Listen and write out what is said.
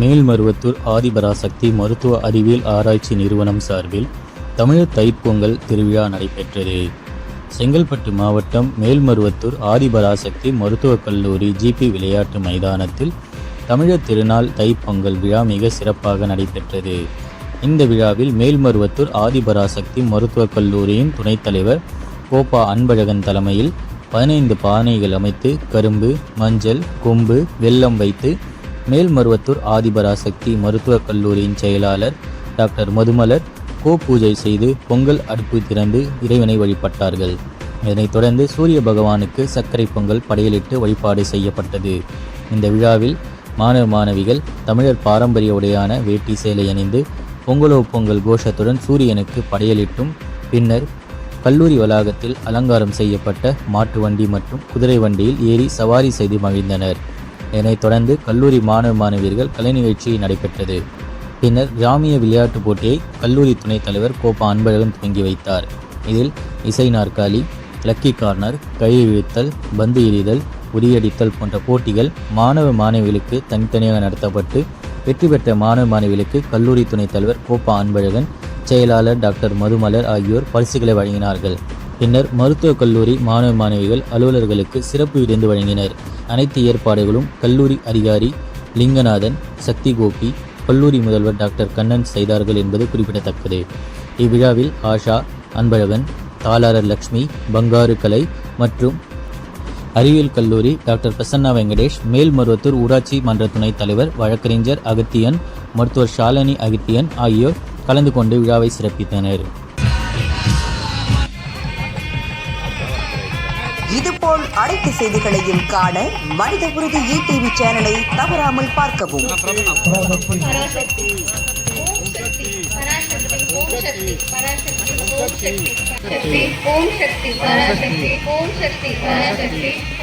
மேல்மருவத்தூர் ஆதிபராசக்தி மருத்துவ அறிவியல் ஆராய்ச்சி நிறுவனம் சார்பில் தமிழர் தைப்பொங்கல் திருவிழா நடைபெற்றது. செங்கல்பட்டு மாவட்டம் மேல்மருவத்தூர் ஆதிபராசக்தி மருத்துவக் கல்லூரி ஜிபி விளையாட்டு மைதானத்தில் தமிழர் திருநாள் தைப்பொங்கல் விழா மிக சிறப்பாக நடைபெற்றது. இந்த விழாவில் மேல்மருவத்தூர் ஆதிபராசக்தி மருத்துவக் கல்லூரியின் துணைத் தலைவர் கோபா அன்பழகன் தலைமையில் பதினைந்து பானைகள் அமைத்து கரும்பு மஞ்சள் கொம்பு வெல்லம் வைத்து மேல்மருவத்தூர் ஆதிபராசக்தி மருத்துவக் கல்லூரியின் செயலாளர் டாக்டர் மதுமலர் கோ பூஜை செய்து பொங்கல் அடுப்பு திறந்து இறைவனை வழிபட்டார்கள். இதனைத் தொடர்ந்து சூரிய பகவானுக்கு சர்க்கரை பொங்கல் படையலிட்டு வழிபாடு செய்யப்பட்டது. இந்த விழாவில் மாணவ மாணவிகள் தமிழர் பாரம்பரிய உடையான வேட்டி சேலை அணிந்து பொங்கலோ பொங்கல் கோஷத்துடன் சூரியனுக்கு படையலிட்டும் பின்னர் கல்லூரி வளாகத்தில் அலங்காரம் செய்யப்பட்ட மாட்டு வண்டி மற்றும் குதிரை வண்டியில் ஏறி சவாரி செய்து மகிழ்ந்தனர். இதனைத் தொடர்ந்து கல்லூரி மாணவ மாணவியர்கள் கலை நிகழ்ச்சி நடைபெற்றது. பின்னர் கிராமிய விளையாட்டுப் போட்டியை கல்லூரி துணைத் தலைவர் கோப்பா அன்பழகன் துவங்கி வைத்தார். இதில் இசை நாற்காலி லக்கி கார்னர் கயிறு இழுத்தல் பந்து எறிதல் உரியடித்தல் போன்ற போட்டிகள் மாணவ மாணவிகளுக்கு தனித்தனியாக நடத்தப்பட்டு வெற்றி பெற்ற மாணவ மாணவிகளுக்கு கல்லூரி துணைத் தலைவர் கோப்பா அன்பழகன் செயலாளர் டாக்டர் மதுமலர் ஆகியோர் பரிசுகளை வழங்கினார்கள். பின்னர் மருத்துவக் கல்லூரி மாணவ மாணவிகள் அலுவலர்களுக்கு சிறப்பு விருந்து வழங்கினர். அனைத்து ஏற்பாடுகளும் கல்லூரி அதிகாரி லிங்கநாதன் சக்தி கோபி கல்லூரி முதல்வர் டாக்டர் கண்ணன் செய்தார்கள் என்பது குறிப்பிடத்தக்கது. இவ்விழாவில் ஆஷா அன்பழகன் தாளாரர் லக்ஷ்மி பங்காரு கலை மற்றும் அறிவியல் கல்லூரி டாக்டர் பிரசன்னா வெங்கடேஷ் மேல்மருவத்தூர் ஊராட்சி மன்ற துணைத் தலைவர் வழக்கறிஞர் அகத்தியன் மருத்துவர் ஷாலினி அகத்தியன் ஆகியோர் கலந்து கொண்டு விழாவை சிறப்பித்தனர். இதுபோல் அனைத்து செய்திகளையும் காண மனித உறுதி டிவி சேனலை தவறாமல் பார்க்கவும். ஓம் சக்தி ஓம் சக்தி.